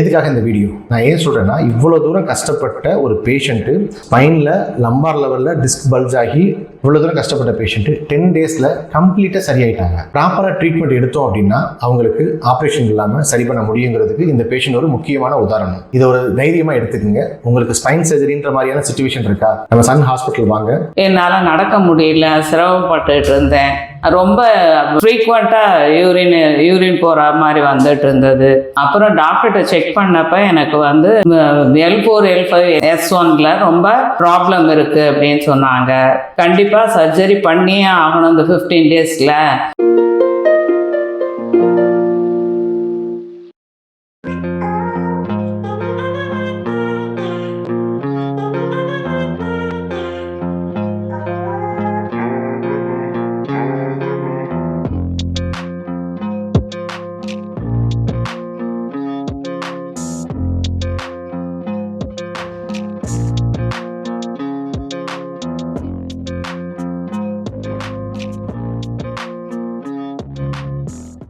எதுக்காக இந்த வீடியோ நான் ஏன் சொல்கிறேன்னா இவ்வளோ தூரம் கஷ்டப்பட்ட ஒரு பேஷண்ட்டு ஸ்பைனில் லம்பார் லெவலில் டிஸ்க் பல்ஜ் ஆகி இவ்வளோ தூரம் கஷ்டப்பட்ட பேஷண்ட்டு டென் டேஸில் கம்ப்ளீட்டாக சரியாயிட்டாங்க. ப்ராப்பராக ட்ரீட்மெண்ட் எடுத்தோம் அப்படின்னா அவங்களுக்கு ஆப்ரேஷன் இல்லாமல் சரி பண்ண முடியுங்கிறதுக்கு இந்த பேஷண்ட் ஒரு முக்கியமான உதாரணம். இதை ஒரு தைரியமாக எடுத்துக்கோங்க. உங்களுக்கு ஸ்பைன் சர்ஜரின்ற மாதிரியான சுச்சுவேஷன் இருக்கா? நம்ம சன் ஹாஸ்பிட்டல் வாங்க. என்னால் நடக்க முடியல சிரமப்பட்டு இருந்தேன். ரொம்ப ஃப்ரீக்வெண்ட்டாக யூரின் யூரின் போகிற மாதிரி வந்துட்டு இருந்தது. அப்புறம் டாக்டர்கிட்ட செக் பண்ணப்ப எனக்கு வந்து L four L five S ஒன்ல ரொம்ப ப்ராப்ளம் இருக்குது அப்படின்னு சொன்னாங்க. கண்டிப்பாக சர்ஜரி பண்ணியே ஆகணும் இந்த ஃபிஃப்டீன் டேஸில்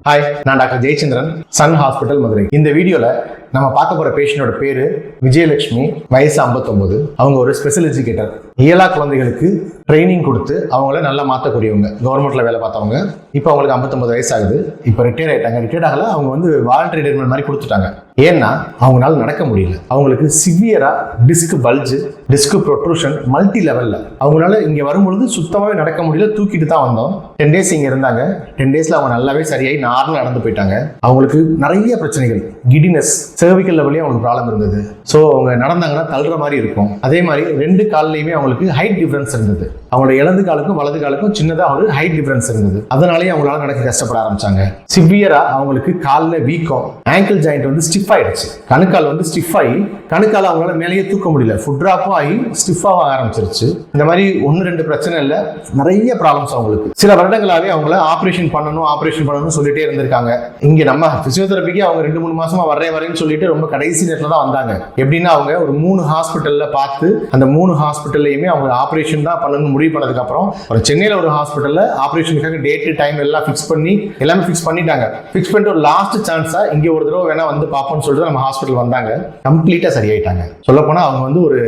ஹாய் நான் doctor Jayachandran Sun hospital Madurai. இந்த வீடியோவில் நம்ம பார்க்க போகிற பேஷண்டோட பேர் விஜயலட்சுமி வயசு 59 அவங்க ஒரு ஸ்பெஷல் எஜுகேட்டர் இயலா குழந்தைகளுக்கு ட்ரைனிங் கொடுத்து அவங்கள நல்லா மாற்றக்கூடியவங்க கவர்மெண்ட்டில் வேலை பார்த்தவங்க. இப்போ அவங்களுக்கு 59 வயசு ஆகுது இப்போ ரிட்டையர் ஆயிட்டாங்க. ரிட்டையர் ஆகல அவங்க வந்து வாலண்டரி ரிட்டைர்மெண்ட் மாதிரி கொடுத்துட்டாங்க. ஏன்னா அவங்களால நடக்க முடியல. அவங்களுக்கு சிவியரா disc bulge disc protrusion multi லெவலில் அவங்களால இங்கே வரும்பொழுது சுத்தமாகவே நடக்க முடியல. தூக்கிட்டு தான் வந்தோம். டென் டேஸ் இங்கே இருந்தாங்க. டென் டேஸில் அவங்க நல்லாவே சரியாகி நார்மலாக நடந்து போயிட்டாங்க. அவங்களுக்கு நிறைய பிரச்சனைகள். கிடினஸ் cervical லெவலே அவங்களுக்கு ப்ராப்ளம் இருந்தது. ஸோ அவங்க நடந்தாங்கன்னா தள்ளுற மாதிரி இருக்கும். அதே மாதிரி ரெண்டு கால்லையுமே அவங்களுக்கு ஹைட் டிஃபரன்ஸ் இருந்தது. அவங்களோட இடது காலுக்கும் வலது காலுக்கும் சின்னதாக ஒரு ஹைட் டிஃபரன்ஸ் இருந்தது. அதனாலேயே அவங்களால நடக்க கஷ்டப்பட ஆரம்பிச்சாங்க. சிவியரா அவங்களுக்கு காலில் வீக்கம் ஆங்கிள் ஜாயிண்ட் வந்து ஸ்டிஃப் ஆயிடுச்சு. கணுக்கால் வந்து ஸ்டிஃப் ஆகி கணுக்கால் அவங்களால மேலேயே தூக்க முடியல. ஃபுட் ட்ராப்பும் ஆகி ஸ்டிஃபாக ஆரம்பிச்சிருச்சு. இந்த மாதிரி ஒன்று ரெண்டு பிரச்சனை இல்லை. நிறைய ப்ராப்ளம்ஸ் அவங்களுக்கு. சில வருடங்களாகவே அவங்கள ஆப்ரேஷன் பண்ணணும் ஆப்ரேஷன் பண்ணணும்னு சொல்லிட்டே இருந்திருக்காங்க. இங்கே நம்ம பிசியோதெரபிக்கு அவங்க ரெண்டு மூணு மாதம் மாசமா வரேன் வரேன்னு சொல்லிட்டு ரொம்ப கடைசி நேரத்தில் தான் வந்தாங்க. எப்படின்னா அவங்க ஒரு மூணு ஹாஸ்பிட்டல்ல பார்த்து அந்த மூணு ஹாஸ்பிட்டல்லையுமே அவங்க ஆப்ரேஷன் தான் பண்ணணும்னு முடிவு பண்ணதுக்கு அப்புறம் ஒரு சென்னையில ஒரு ஹாஸ்பிட்டல்ல ஆப்ரேஷனுக்காக டேட்டு டைம் எல்லாம் ஃபிக்ஸ் பண்ணி எல்லாமே ஃபிக்ஸ் பண்ணிட்டாங்க. ஃபிக்ஸ் பண்ணிட்டு ஒரு லாஸ்ட் சான்ஸா இங்க ஒரு தடவை வேணா வந்து பார்ப்போம்னு சொல்லிட்டு நம்ம ஹாஸ்பிட்டல் வந்தாங்க. கம்ப்ளீட்டா சரியாயிட்டாங்க. சொல்ல போனா அவங்க வந்து ஒரு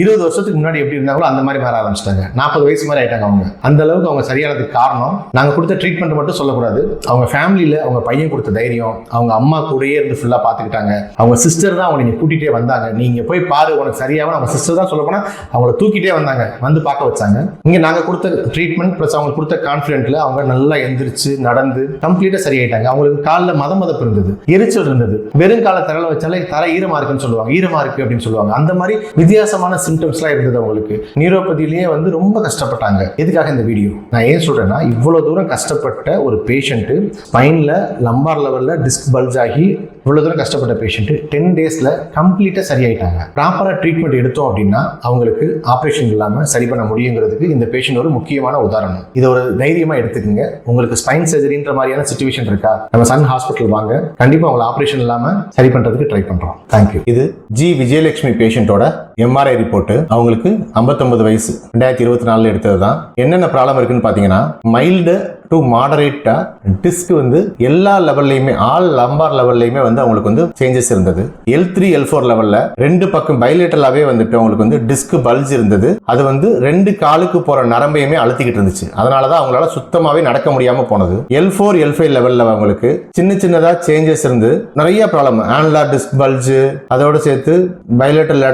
இருபது வருஷத்துக்கு முன்னாடி எப்படி இருந்தாங்களோ அந்த மாதிரி மாற ஆரம்பிச்சிட்டாங்க. நாற்பது வயசு மாதிரி ஆயிட்டாங்க அவங்க. அந்த அளவுக்கு அவங்க சரியானதுக்கு காரணம் நாங்க கொடுத்த ட்ரீட்மெண்ட் மட்டும் சொல்லக்கூடாது. அவங்க ஃபேமிலியில அவங்க பையன் கொடுத்த தைரியம் அவங்க அம்மா கூடயே இருந்து ஃபுல்லா பாத்துக்கிட்டாங்க அவங்க சிஸ்டர் தான் அவங்க நீங்க கூட்டிகிட்டே வந்தாங்க. நீங்க போய் பாரு உனக்கு சரியாக அவங்க சிஸ்டர் தான் சொல்ல போனா அவங்கள தூக்கிட்டே வந்தாங்க. வந்து பார்க்க வச்சாங்க. இங்க நாங்க கொடுத்த ட்ரீட்மெண்ட் ப்ளஸ் அவங்க கொடுத்த கான்ஃபிடென்ட்ல அவங்க நல்லா எந்திரிச்சு நடந்து கம்ப்ளீட்டா சரியாயிட்டாங்க. அவங்களுக்கு காலில் மத மதப்பு இருந்தது. எரிச்சல் இருந்தது. வெறும் கால தரல வச்சாலே தர ஈரமா இருக்குன்னு சொல்லுவாங்க. ஈரமா இருக்கு அப்படின்னு சொல்லுவாங்க. அந்த மாதிரி வித்தியாசமான சிம்டம்ஸ்லாம் இருந்தது அவங்களுக்கு. நியூரோபதியிலேயே வந்து ரொம்ப கஷ்டப்பட்டாங்க. எதுக்காக இந்த வீடியோ நான் ஏன் சொல்றேன்னா இவ்வளவு தூரம் கஷ்டப்பட்ட ஒரு பேஷண்ட்டு ஸ்பைன்ல லம்பார் லெவலில் டிஸ்க் பல்ஜ் ஆகி இவ்வளோ தூரம் கஷ்டப்பட்ட பேஷண்ட்டு டென் டேஸில் கம்ப்ளீட்டாக சரியாயிட்டாங்க. ப்ராப்பராக ட்ரீட்மெண்ட் எடுத்தோம் அப்படின்னா அவங்களுக்கு ஆப்ரேஷன் இல்லாமல் சரி பண்ண முடியுங்கிறதுக்கு இந்த பேஷண்ட் ஒரு முக்கியமான உதாரணம். இதை ஒரு தைரியமாக எடுத்துக்கோங்க. உங்களுக்கு ஸ்பைன் சர்ஜரின்ற மாதிரியான சுச்சுவேஷன் இருக்கா? நம்ம சன் ஹாஸ்பிட்டல் வாங்க. கண்டிப்பாக அவங்களை ஆப்ரேஷன் இல்லாமல் சரி பண்ணுறதுக்கு ட்ரை பண்ணுறோம் தேங்க்யூ இது ஜி விஜயலட்சுமி பேஷண்ட்டோட எம்ஆர்ஐ ரிப்போர்ட் அவங்களுக்கு 59 வயசு. ரெண்டாயிரத்தி இருபத்தி நாலுல எடுத்தது தான் என்னென்ன ப்ராப்ளம் இருக்குன்னு பார்த்தீங்கன்னா மைல்டு டு மாடரேட்டா டிஸ்க் வந்து எல்லா லெவல்லையுமே ஆல் லம்பார் லெவல்லையுமே வந்து அவங்களுக்கு வந்து சேஞ்சஸ் இருந்தது. எல் த்ரீ எல் ஃபோர் லெவலில் ரெண்டு பக்கம் பைலேட்டலாகவே வந்துட்டு அவங்களுக்கு வந்து டிஸ்க் பல்ஜ் இருந்தது. அது வந்து ரெண்டு காலுக்கு போகிற நரம்பையுமே அழுத்திக்கிட்டு இருந்துச்சு. அதனாலதான் அவங்களால சுத்தமாகவே நடக்க முடியாமல் போனது. எல் ஃபோர் எல் ஃபைவ் லெவலில் அவங்களுக்கு சின்ன சின்னதாக சேஞ்சஸ் இருந்து நிறைய ப்ராப்ளம் ஆன்லா டிஸ்க் பல்ஜ் அதோட சேர்த்து பைலேட்டல்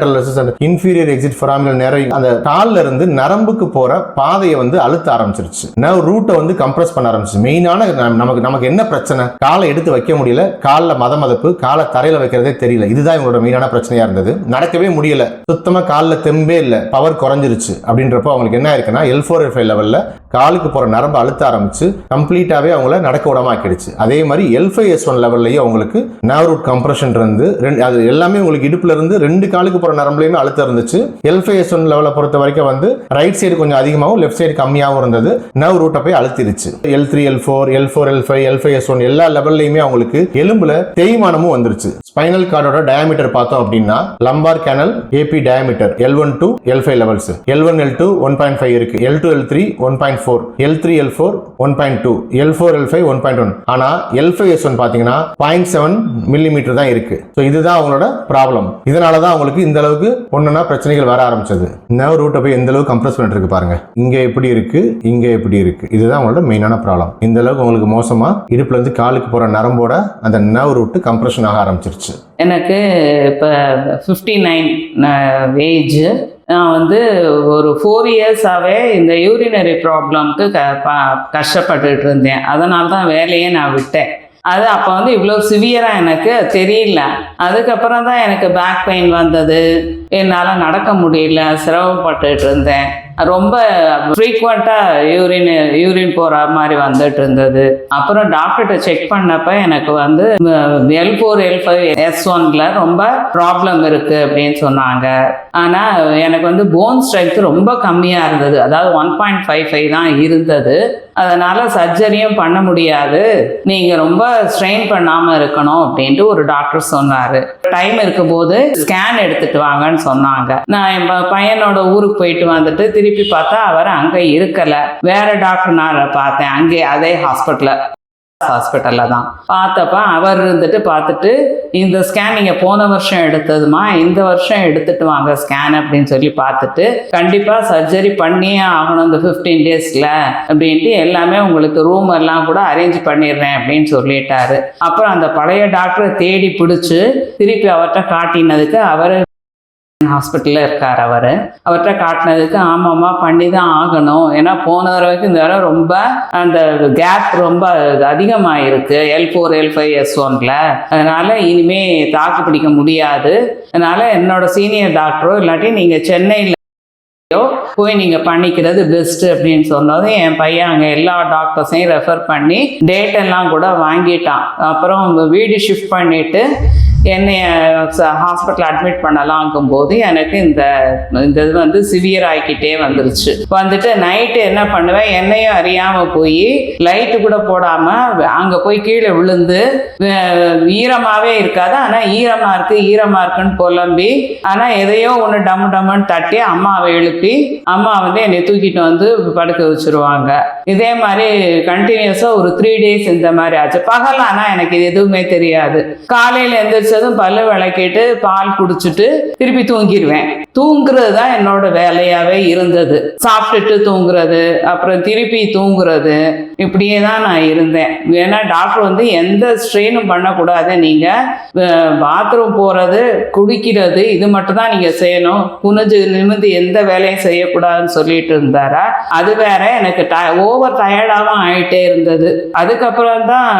அந்த இன்ஃபீரியர் எக்ஸிட் ஃபொராமினல் நேரம் அந்த கால்ல இருந்து நரம்புக்கு போற பாதையை வந்து அழுத்த ஆரம்பிச்சிருச்சு. நர்வ் ரூட்டை வந்து கம்ப்ரஸ் பண்ண ஆரம்பிச்சு மெயினான நமக்கு நமக்கு என்ன பிரச்சனை? காலை எடுத்து வைக்க முடியல. காலில் மத மதப்பு காலை தரையில் வைக்கிறதே தெரியல. இதுதான் இவங்களோட மெயினான பிரச்சனையா இருந்தது. நடக்கவே முடியல. சுத்தமாக காலில் தெம்பே இல்லை. பவர் குறைஞ்சிருச்சு. அப்படின்றப்போ அவங்களுக்கு என்ன இருக்குன்னா எல் ஃபோர் எல் ஃபைவ் லெவலில் காலுக்கு போற நரம்பு அழுத்த ஆரம்பிச்சு கம்ப்ளீட்டாகவே அவங்கள நடக்க விடமாக்கிடுச்சு அதே மாதிரி எல் ஃபைவ் எஸ் ஒன் லெவல்லையும் அவங்களுக்கு நர்வ் ரூட் கம்ப்ரஷன் இருந்து ரெண்டு அது எல்லாமே உங்களுக்கு இடுப்புல இருந்து ரெண்டு காலுக்கு போற நரம்புலையுமே அழுத்தம் இருந்துச்சு. எல்ஃபைஎஸ் ஒன் லெவலை பொறுத்த வரைக்கும் வந்து ரைட் சைடு கொஞ்சம் அதிகமாகவும் லெஃப்ட் சைடு கம்மியாகவும் இருந்தது. நர்வ் ரூட்டை போய் அழுத்திருச்சு. L three L four L four L five L five S one எல்லா லெவல்லையுமே அவங்களுக்கு எலும்புல தேய்மானமும் வந்துருச்சு. ஸ்பைனல் கார்டோட டயாமீட்டர் பார்த்தோம் அப்படின்னா lumbar canal AP diameter L one two L five levels L one L two one point five இருக்கு. L two L three one point four L three L four one point two L four L five one point one ஆனா L five S one பாத்தீங்கன்னா point seven millimetre தான் இருக்கு. So இதுதான் அவங்களோட problem இதனால தான் அவங்களுக்கு இந்த அளவுக்கு ஒன்றுனா பிரச்சனைகள் வர ஆரம்பிச்சது. நர்வ் ரூட்டை போய் எந்த அளவுக்கு கம்ப்ரஸ் பண்ணிட்டு இருக்கு பாருங்க. இங்க எப்படி இருக்கு இங்க எப்படி இருக்கு. இதுதான் உங்களோட மெயினான ப்ராப்ளம் இந்த அளவுக்கு உங்களுக்கு மோசமா இடுப்புல இருந்து காலுக்கு போற நரம்போட அந்த நர்வ் ரூட் கம்ப்ரெஷன் ஆக ஆரம்பிச்சிருச்சு. எனக்கு இப்போ ஃபிஃப்டி நைன் ஏஜ் நான் வந்து ஒரு ஃபோர் இயர்ஸாகவே இந்த யூரினரி ப்ராப்ளம்க்கு க ப- கஷ்டப்பட்டுட்டு இருந்தேன். அதனால தான் வேலையே நான் விட்டேன். அது அப்போ வந்து இவ்வளோ சிவியராக எனக்கு தெரியல. அதுக்கப்புறம் தான் எனக்கு பேக் பெயின் வந்தது. என்னால் நடக்க முடியல. சிரமப்பட்டுட்டு இருந்தேன். ரொம்ப ஃப்ரீக்வெண்ட்டாக யூரின் யூரின் போகிற மாதிரி வந்துட்டு இருந்தது. அப்புறம் டாக்டர்கிட்ட செக் பண்ணப்ப எனக்கு வந்து L four L five S ஒன்ல ரொம்ப ப்ராப்ளம் இருக்குது அப்படின்னு சொன்னாங்க. ஆனால் எனக்கு வந்து போன் ஸ்ட்ரென்த் ரொம்ப கம்மியாக இருந்தது. அதாவது ஒன் பாயிண்ட் ஃபைவ் ஃபைவ் தான் இருந்தது. அதனால் சர்ஜரியும் பண்ண முடியாது. நீங்கள் ரொம்ப ஸ்ட்ரெயின் பண்ணாமல் இருக்கணும் அப்படின்ட்டு ஒரு டாக்டர் சொன்னார். டைம் இருக்கும்போது ஸ்கேன் எடுத்துட்டு வாங்கன்னு சொன்னாங்க. நான் என் பையனோட ஊருக்கு போயிட்டு வந்துட்டு திருப்பி பார்த்தா அவர் அங்கே இருக்கல. வேற டாக்டர் பார்த்தேன். அங்கே அதே ஹாஸ்பிட்டலில் ஹாஸ்பிட்டலில் தான். பார்த்தப்ப அவர் இருந்துட்டு பார்த்துட்டு இந்த ஸ்கேன் நீங்கள் போன வருஷம் எடுத்ததுமா? இந்த வருஷம் எடுத்துட்டு வாங்க ஸ்கேன் அப்படின்னு சொல்லி பார்த்துட்டு கண்டிப்பாக சர்ஜரி பண்ணியே ஆகணும் இந்த ஃபிஃப்டீன் டேஸில் அப்படின்ட்டு எல்லாமே உங்களுக்கு ரூம் எல்லாம் கூட அரேஞ்ச் பண்ணிடுறேன் அப்படின்னு சொல்லிட்டாரு. அப்புறம் அந்த பழைய டாக்டரை தேடி பிடிச்சி திருப்பி அவர்கிட்ட காட்டினதுக்கு அவர் ஹாஸ்பிட்டலில் இருக்கார் அவர். அவர்கிட்ட காட்டினதுக்கு ஆமாம்மா பண்ணி தான் ஆகணும். ஏன்னா போன தடவைக்கு இந்த தடவை ரொம்ப அந்த கேப் ரொம்ப அதிகமாகிருக்கு L four L five S ஒன்ல அதனால் இனிமே தாக்கு பிடிக்க முடியாது. அதனால் என்னோட சீனியர் டாக்டரோ இல்லாட்டி நீங்கள் சென்னையில் போய் நீங்கள் பண்ணிக்கிறது பெஸ்ட் அப்படின்னு சொன்னதும் என் பையன் அங்கே எல்லா டாக்டர்ஸையும் ரெஃபர் பண்ணி டேட் எல்லாம் கூட வாங்கிட்டான். அப்புறம் உங்க வீடு ஷிஃப்ட் பண்ணிட்டு என்னை ஹாஸ்பிட்டல் அட்மிட் பண்ணலாங்கும் போது எனக்கு இந்த இந்த இது வந்து சிவியர் ஆகிக்கிட்டே வந்துருச்சு. வந்துட்டு நைட்டு என்ன பண்ணுவேன் என்னையும் அறியாமல் போய் லைட்டு கூட போடாமல் அங்கே போய் கீழே விழுந்து ஈரமாகவே ஈரமாவே இருக்காது. ஆனால் ஈரமாக இருக்கு ஈரமாக இருக்குன்னு புலம்பி ஆனால் எதையோ ஒன்று டம் டம்னு தட்டி அம்மாவை எழுப்பி அம்மா வந்து என்னை தூக்கிட்டு வந்து படுக்க வச்சிருவாங்க. இதே மாதிரி கண்டினியூஸாக ஒரு த்ரீ டேஸ் இந்த மாதிரி ஆச்சு. பகல் ஆனால் எனக்கு இது எதுவுமே தெரியாது. காலையில் எந்திரிச்சதும் பல்லு விளக்கிட்டு பால் குடிச்சிட்டு திருப்பி தூங்கிடுவேன் தூங்குறது தான் என்னோட வேலையாகவே இருந்தது. சாப்பிட்டுட்டு தூங்குறது அப்புறம் திருப்பி தூங்குறது இப்படியே தான் நான் இருந்தேன். ஏன்னா டாக்டர் வந்து எந்த ஸ்ட்ரெயினும் பண்ணக்கூடாது. நீங்கள் பாத்ரூம் போகிறது குடிக்கிறது இது மட்டும் தான் நீங்கள் செய்யணும். குனிஞ்சு நிமிந்து எந்த வேலையும் செய்யக்கூடாதுன்னு சொல்லிட்டு இருந்தாரா? அது வேற எனக்கு ட ஓவர் டயர்டாகவும் ஆயிட்டே இருந்தது. அதுக்கப்புறம் தான்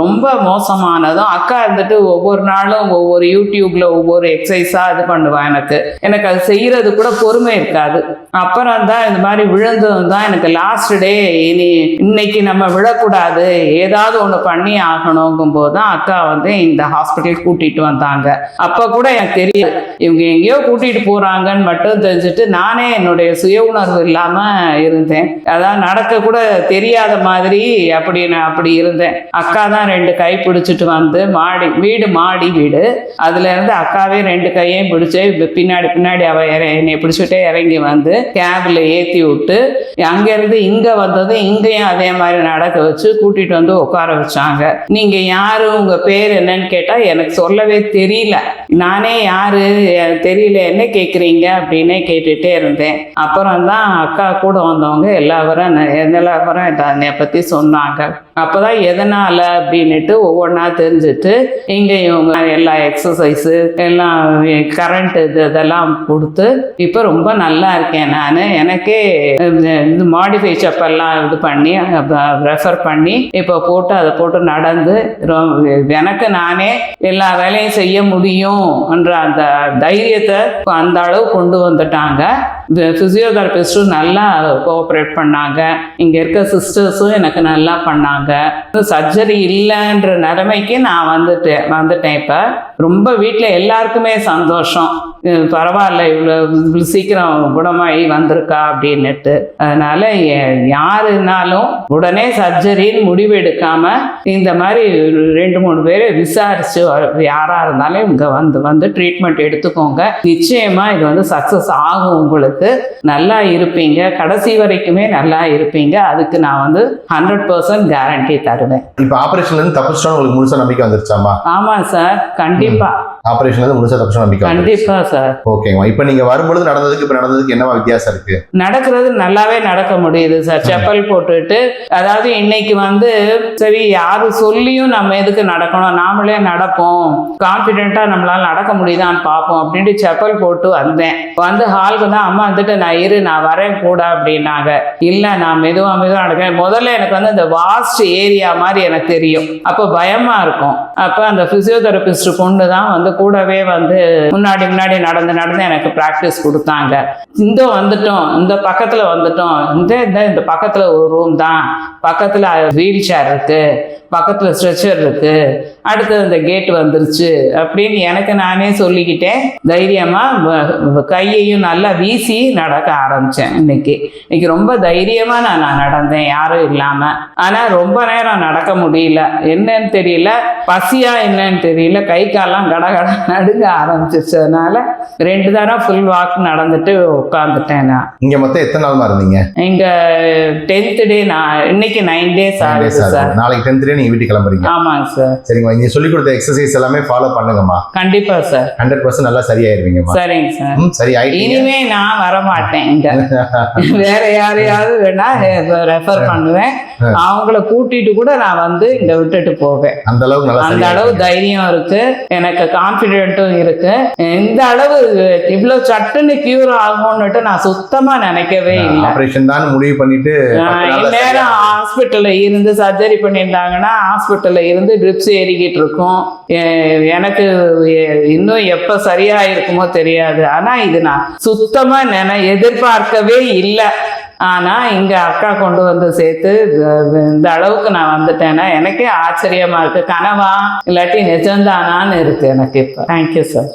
ரொம்ப மோசமானதும் அக்கா இருந்துட்டு ஒவ்வொரு நாளும் ஒவ்வொரு யூடியூப்ல ஒவ்வொரு எக்ஸசைஸாக இது பண்ணுவேன் எனக்கு. எனக்கு அது செய்யறது கூட பொறுமை இருக்காது. அப்புறம் தான் இந்த மாதிரி விழுந்ததும் தான் எனக்கு லாஸ்ட் டே இனி இன்னைக்கு நம்ம விழக்கூடாது. ஏதாவது ஒன்று பண்ணி ஆகணுங்கும் போது தான் அக்கா வந்து இந்த ஹாஸ்பிட்டல் கூட்டிட்டு வந்தாங்க. அப்போ கூட எனக்கு தெரியல இவங்க எங்கேயோ கூட்டிட்டு போறாங்கன்னு மட்டும் தெரிஞ்சுட்டு நானே என்னுடைய சுய உணர்வு இல்லாம இருந்தேன். அதான் நடக்க கூட தெரியாத மாதிரி அப்படி நான் அப்படி இருந்தேன். அக்கா தான் ரெண்டு கை பிடிச்சிட்டு வந்து மாடி வீடு மாடி வீடு. அதுல இருந்து ரெண்டு கையையும் பிடிச்சு பின்னாடி பின்னாடி அவ இற- என்னை பிடிச்சிட்டே இறங்கி வந்து கேபில் ஏத்தி விட்டு அங்கேருந்து இங்கே இங்க வந்தது இங்கேயும் அதே மாதிரி நடக்க வச்சு கூட்டிட்டு வந்து உட்கார வச்சாங்க. நீங்க யாரு? உங்க பேர் என்னன்னு கேட்டா எனக்கு சொல்லவே தெரியல. நானே யாரு? தெரியல. என்ன கேக்குறீங்க? அப்படின்னே கேட்டுட்டே இருந்தேன். அப்புறம் தான் அக்கா கூட வந்தவங்க எல்லாரும் எல்லாரும் என்னை பத்தி சொன்னாங்க. அப்பதான் எதனால? அப்படின்னுட்டு ஒவ்வொன்றா தெரிஞ்சுட்டு இங்க இவங்க எல்லா எக்ஸசைஸு எல்லாம் கரண்ட் இது இதெல்லாம் கொடுத்து இப்போ ரொம்ப நல்லா இருக்கேன் நான். எனக்கே இந்த மாடிஃபை செப்பெல்லாம் இது பண்ணி ரெஃபர் பண்ணி இப்போ போட்டு அதை போட்டு நடந்து ரொ- எனக்கு நானே எல்லா வேலையும் செய்ய முடியும் என்ற அந்த தைரியத்தை அந்த அளவு கொண்டு வந்துட்டாங்க. ஃபிசியோதெரபிஸ்ட்டும் நல்லா கோஆப்ரேட் பண்ணாங்க. இங்கே இருக்க சிஸ்டர்ஸும் எனக்கு நல்லா பண்ணாங்க. சர்ஜரி இல்லைன்ற நிலைமைக்கு நான் வந்துட்டேன் வந்துட்டேன் இப்போ. ரொம்ப வீட்டில் எல்லாருக்குமே சந்தோஷம். பரவாயில்ல இவ்வளோ இவ்வளோ சீக்கிரம் குணமாகி வந்திருக்கா அப்படின்னுட்டு. அதனால யாருனாலும் உடனே சர்ஜரின்னு முடிவு இந்த மாதிரி ரெண்டு மூணு பேரை விசாரிச்சு யாராக இருந்தாலும் இங்கே வந்து வந்து ட்ரீட்மெண்ட் எடுத்துக்கோங்க. நிச்சயமாக இது வந்து சக்ஸஸ் ஆகும் உங்களுக்கு. நல்லா இருப்பீங்க. கடைசி வரைக்குமே நல்லா இருப்பீங்க. அதுக்கு நான் வந்து ஹண்ட்ரட் பர்சன்ட் கேரண்டி தருவேன். இப்போ ஆபரேஷன்ல இருந்து தப்பிச்சிட்டோம் உங்களுக்கு முழுசா நம்பிக்கை வந்துருச்சாமா ஆமாம் சார். கண்டிப்பா. ஆபரேஷன்ல இருந்து முழுசா தப்பிச்சோம் நம்பிக்கை. கண்டிப்பா சார் ஓகேங்கம்மா இப்போ நீங்க வரும்பொழுது நடந்ததுக்கு இப்போ நடந்ததுக்கு என்னவா வித்தியாசம் இருக்கு? நடக்கிறது நல்லாவே நடக்க முடியுது சார் செப்பல் போட்டுட்டு அதாவது இன்னைக்கு வந்து சரி யாரு சொல்லியும் நம்ம எதுக்கு நடக்கணும்? நாமளே நடப்போம். கான்ஃபிடென்ட்டா நம்மளால நடக்க முடியுதான்னு பார்ப்போம் அப்படின்ட்டு செப்பல் போட்டு வந்தேன். வந்து ஹாலுக்கு தான் அம்மா வந்துட்டு நான் இரு நான் வரேன் கூட அப்படின்னாங்க. இல்லை நான் மெதுவா மெதுவா நடக்கிறேன். முதல்ல எனக்கு வந்து இந்த வாஸ்ட் ஏரியா மாதிரி எனக்கு தெரியும். அப்போ பயமா இருக்கும். அப்போ அந்த பிசியோதெரபிஸ்ட் பொண்ணு தான் வந்து கூடவே வந்து முன்னாடி முன்னாடி நடந்து நடந்து எனக்கு ப்ராக்டிஸ் கொடுத்தாங்க. இந்த வந்துட்டோம் இந்த பக்கத்தில் வந்துட்டோம். இந்த இந்த இந்த பக்கத்தில் ஒரு ரூம் தான். பக்கத்தில் வீல் சேர் இருக்குது பக்கத்தில் ஸ்ட்ரெச்சர் இருக்குது அடுத்தது இந்த கேட் வந்துருச்சு அப்படின்னு எனக்கு நானே சொல்லிக்கிட்டேன். தைரியமாக கையையும் நல்லா வீசி நடக்க ஆரம்பித்தேன் இன்னைக்கு. இன்னைக்கு ரொம்ப தைரியமாக நான் நான் நடந்தேன் யாரும் இல்லாமல் ஆனால் ரொம்ப நேரம் நடக்க முடியல. என்னன்னு தெரியல. பசியா என்னன்னு தெரியல. கை காலாம் கடகட கட நடுங்க ஆரம்பிச்சிச்சு அதனால ரெண்டு தரம் ஃபுல் வாக் நடந்துட்டு உட்காந்துட்டேன் நான். இங்க மொத்தம் எத்தனை நாள்மா இருந்தீங்க? இங்க டென்த் டே நான் இன்னைக்கு நைன் டேஸ் ஆகுது. சார் நாளைக்கு டென்த் டே நீங்க வீட்டுக்கு கிளம்புறீங்க. ஆமாங்க சார் சரிங்கம்மா. இங்க சொல்லி கொடுத்த எக்ஸசைஸ் எல்லாமே ஃபாலோ பண்ணுங்கம்மா. கண்டிப்பா சார் ஹண்ட்ரட் பர்சன்ட் நல்லா சரியாயிருவீங்கம்மா. சரிங்க சார் சரி இனிமே நான் வர மாட்டேன் இங்க. வேற யாரையாவது வேணா ரெஃபர் பண்ணுவேன். அவங்கள கூட்டிட்டு கூட நான் வந்து இங்க விட்டுட்டு போவேன். அந்த அளவுக்கு நல்லா அந்த அளவு தைரியம் இருக்கு. எனக்கு கான்பிடென்ட்டும் இருக்கு. இந்த அளவு இவ்வளவு சட்டுன்னு கியூர் ஆகும்னுட்டு நான் சுத்தமா நினைக்கவே இல்லை. ஆபரேஷன் தான் முடிவு பண்ணிட்டு இந்நேரம் ஹாஸ்பிட்டல்ல இருந்து சர்ஜரி பண்ணியிருந்தாங்கன்னா ஹாஸ்பிட்டல்ல இருந்து ட்ரிப்ஸ் ஏறிக்கிட்டு இருக்கும். எனக்கு இன்னும் எப்ப சரியா இருக்குமோ தெரியாது. ஆனா இது நான் சுத்தமா நினை எதிர்பார்க்கவே இல்லை. ஆனால் இங்கே அக்கா கொண்டு வந்து சேர்த்து இந்த- அளவுக்கு நான் வந்துட்டேன்னா எனக்கே ஆச்சரியமாக இருக்குது கனவா? இல்லாட்டி நிஜம்தானான்னு இருக்குது எனக்கு இப்போ. Thank you sir